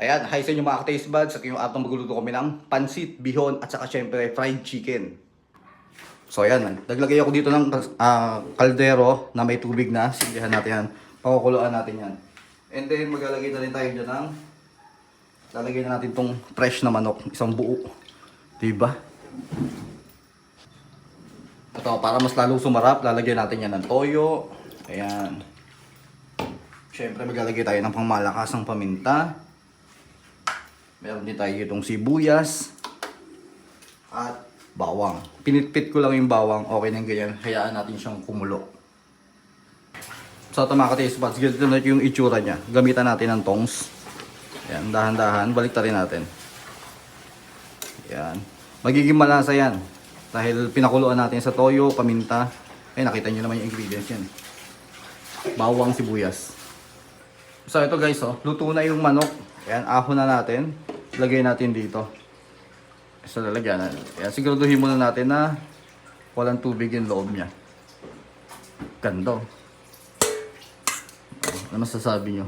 Ayan, hi sa inyo mga ka-taste buds. At yung atong magluluto kami ng pansit, bihon, at saka syempre fried chicken. So ayan, naglagay ako dito ng ah, kaldero na may tubig na. Sindihan natin yan. Pakukuluan natin yan. And then maglalagay na rin tayo dyan ng lalagay na natin tong fresh na manok. Isang buo. Diba? Ito, para mas lalong sumarap, lalagyan natin yan ng toyo. Ayan. Siyempre maglalagay tayo ng pangmalakas ng paminta. Meron din tayo itong sibuyas. At bawang. Pinitpit ko lang yung bawang. Okay na ganyan. Hayaan natin siyang kumulo. So ito mga ka-taste buds, ganito na yung itsura niya. Gamitan natin ng tongs. Yan, dahan-dahan. Balik rin natin. Yan. Magiging malasa yan. Dahil pinakuluan natin sa toyo, paminta. Eh, nakita nyo naman yung ingredients yan. Bawang, sibuyas. So ito guys, oh, luto na yung manok. Ayan, ahon na natin. Lagay natin dito. Sa lalagyan. Ayan, siguraduhin muna natin na walang tubig yung loob niya. Ganda. oh. Ano masasabi nyo?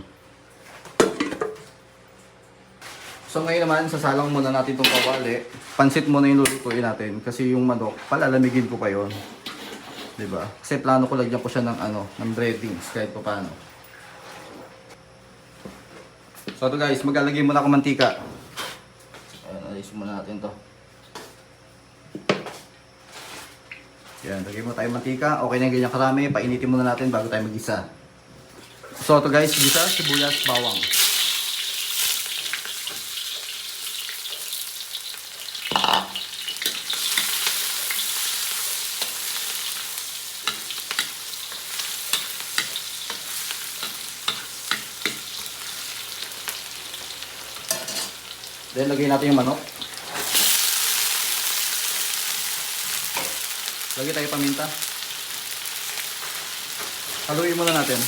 So ngayon naman, sasalang muna natin itong kawali. Pansit muna yung lulutuin natin. Kasi yung manok, palalamigin ko pa yon. 'Di ba? Kasi plano ko lagyan ko siya ng ano, ng breadings kahit pa paano. So ito guys, maglalagay muna ako mantika. Alis muna natin to. Yan, lagay mo tayo mantika. Okay na ganyan karami. Painitin muna natin bago tayo mag-isa. So ito guys, gisa, sibuyas, bawang. Then lagay natin yung manok. Lagay tayo paminta. Haluin muna natin.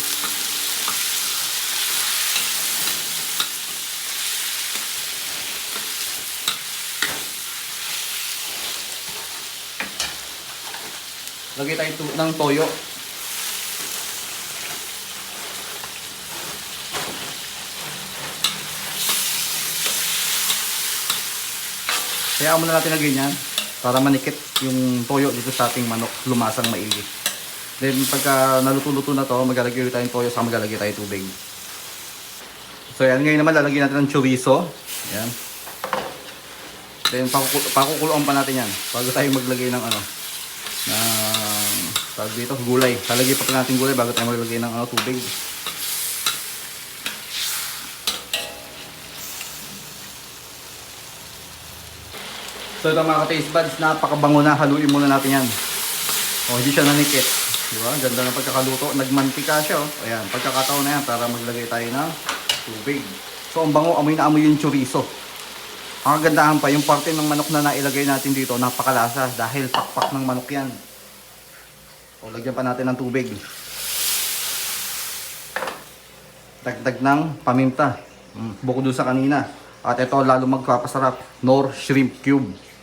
Lagay tayo tu- ng toyo. Kaya muna natin lagay niyan para manikit yung toyo dito sa ating manok lumasang maigi. Then pagka naluto-luto na to, maglalagay ulit tayong toyo saka maglalagay tayo tubig. So yan, ngayon naman lalagyan natin ng chorizo. Yan. Then pakukul pakukuluan pa natin yan bago tayo maglagay ng ano ng tawag dito, gulay. Lalagay pa pa natin gulay bago tayo maglagay ng ano, tubig. So ito mga ka-taste buds, napakabango na. Haluin muna natin yan. O, hindi siya nanikit. Di ba? Ganda ng pagkakaluto. Nagmantika siya. Oh. Ayan, pagkakataon na yan para maglagay tayo ng tubig. So ang bango, amoy na amoy yung chorizo. Ang kagandahan pa, yung parte ng manok na nailagay natin dito, napakalasa dahil pakpak ng manok yan. O, lagyan pa natin ng tubig. Dagdag ng paminta. Mm, bukod doon sa kanina. At ito, lalo magpapasarap. Nor Shrimp Cube.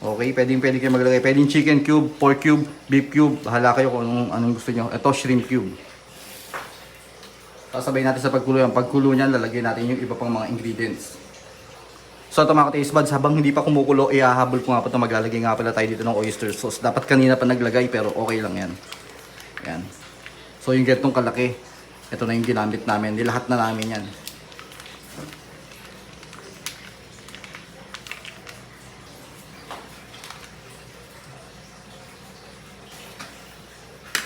Okay, pwedeng pwede kayo maglagay. Pwedeng chicken cube, pork cube, beef cube. Bahala kayo kung anong, anong gusto nyo. Ito, shrimp cube. Sasabay natin sa pagkulo yan. Pagkulo niyan, lalagyan natin yung iba pang mga ingredients. So ito mga taste buds, habang hindi pa kumukulo, ihahabol ko nga po ito. Maglalagay nga pala tayo dito ng oyster sauce. Dapat kanina pa naglagay, pero okay lang yan. Yan. So yung ganitong kalaki, ito na yung ginamit namin. Nilahat na namin yan.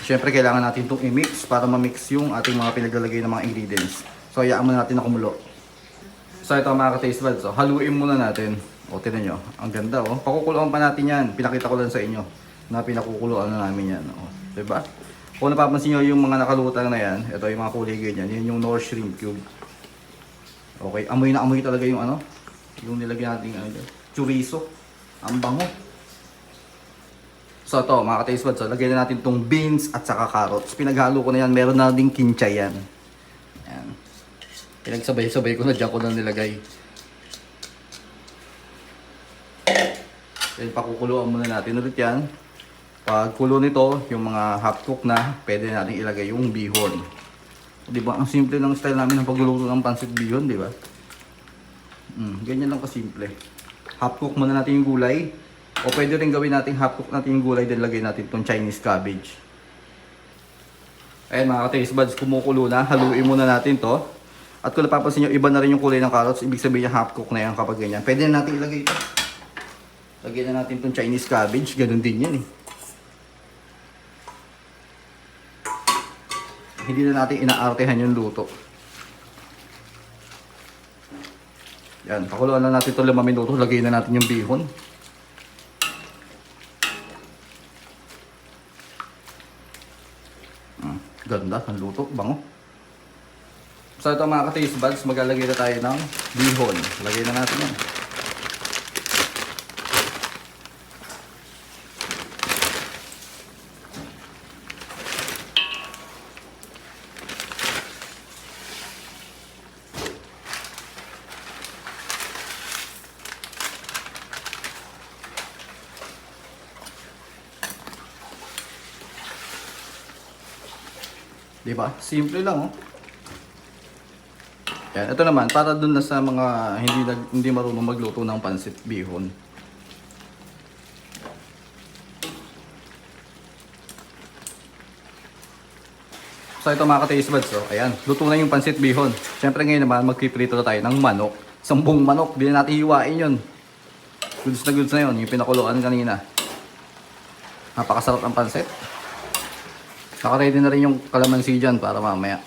Siyempre, kailangan natin itong i-mix para ma-mix yung ating mga pinaglalagay ng mga ingredients. So, hayaan muna natin na kumulo. So, ito mga ka-taste buds. So, haluin muna natin. O, tinan nyo. Ang ganda, oh. Pakukuluan pa natin yan. Pinakita ko lang sa inyo na pinakukuluan na namin yan. O, diba? Kung napapansin nyo yung mga nakalutang na yan, ito yung mga kulay ganyan. Yan yung North Shrimp Cube. Okay, amoy na amoy talaga yung ano. Yung nilagyan natin ano, chorizo. Ang bango. So ito, mga ka-taste buds, so, lagyan na natin itong beans at saka carrots. Pinaghalo ko na yan, meron na ding kinchay yan. Yan. Pinagsabay-sabay ko na dyan ko na nilagay. Then pakukuluan muna natin ulit yan. Pag kulo nito, yung mga half cook na, pwede natin ilagay yung bihon. Di ba? Ang simple ng style namin ng pagluluto ng pansit bihon, di ba? Mm, ganyan lang kasimple. Half cook muna natin yung gulay. O pwede rin gawin natin half cook natin yung gulay then lagay natin itong Chinese cabbage. Ayan mga ka-taste buds, kumukulo na. Haluin muna natin to. At kung napapansin nyo, iba na rin yung kulay ng carrots. Ibig sabihin half cook na yan kapag ganyan. Pwede na natin ilagay ito. Lagyan na natin itong Chinese cabbage. Ganun din yan eh. Hindi na natin inaartehan yung luto. Yan, pakuluan na natin ito 5 minuto. Lagay na natin yung bihon. Ganda ng luto, bango. So ito mga ka-taste buds, maglalagay na tayo ng bihon. Lagay na natin yan. Di ba? Simple lang, oh. Yan, ito naman, para dun na sa mga hindi, nag- hindi marunong magluto ng pansit bihon. So ito mga ka-taste buds, oh. ayan, luto na yung pansit bihon. Siyempre ngayon naman, magpiprito na tayo ng manok. Sambong manok, hindi na natin hiwain yun. Goods na goods na yun, yung pinakuluan kanina. Napakasarap ng pansit. Nakaready na rin yung kalamansi dyan para mamaya.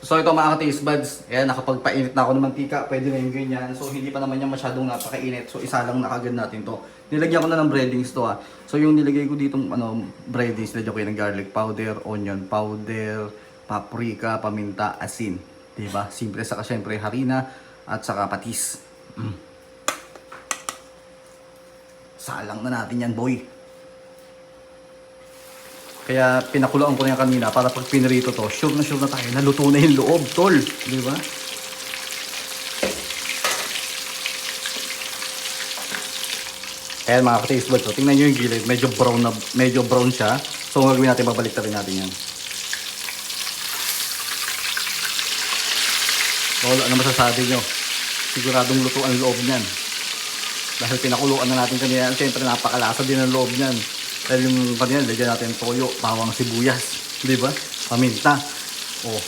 So ito mga ka-taste buds, ayan, nakapagpainit na ako ng mantika, pwede na yung ganyan. So hindi pa naman yan masyadong napakainit, so isa lang nakagad natin to. Nilagyan ko na ng breadings to ah. So yung nilagay ko dito, ano, breadings, nilagyan ko yung ng garlic powder, onion powder, paprika, paminta, asin. Diba? Simple saka syempre harina at saka patis. Mm. Salang na natin yan, boy. Kaya pinakuloan ko na yan kanina para pag pinrito to, sure na sure na tayo, naluto na yung loob, tol. Di ba? Ayan mga ka-taste buds, so, tingnan nyo yung gilid, medyo brown na, medyo brown siya. So ang gagawin natin, babalik rin natin yan. So, ano masasabi nyo? Siguradong luto ang loob niyan. Dahil pinakuluan na natin kanina, siyempre napakalasa din ang loob niyan. Dahil yung kanina, lagyan natin toyo, bawang sibuyas, di ba? Paminta. Oh,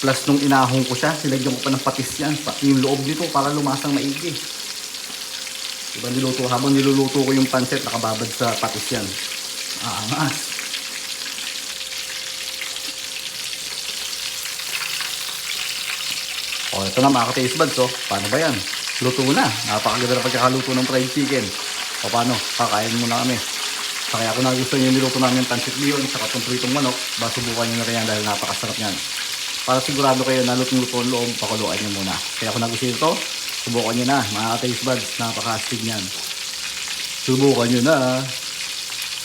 plus nung inahong ko siya, silagyan ko pa ng patis yan, yung loob nito para lumasang maigi. Diba niluto, habang niluluto ko yung pansit, nakababad sa patis yan. Aangas. O, ito na mga ka-taste buds, oh. Paano ba yan? Luto na. Napakaganda na pagkakaluto ng fried chicken. O, paano? Kakain muna kami. Kaya kung nagustuhan nyo niluto namin yung pancit bihon sa itong pritong manok, ba subukan nyo na rin yan dahil napakasarap yan. Para sigurado kayo na lutong-luto ang loob, pakuluan nyo muna. Kaya kung nagustuhan ito, subukan nyo na. Mga ka-taste buds, napaka-astig yan. Subukan nyo na.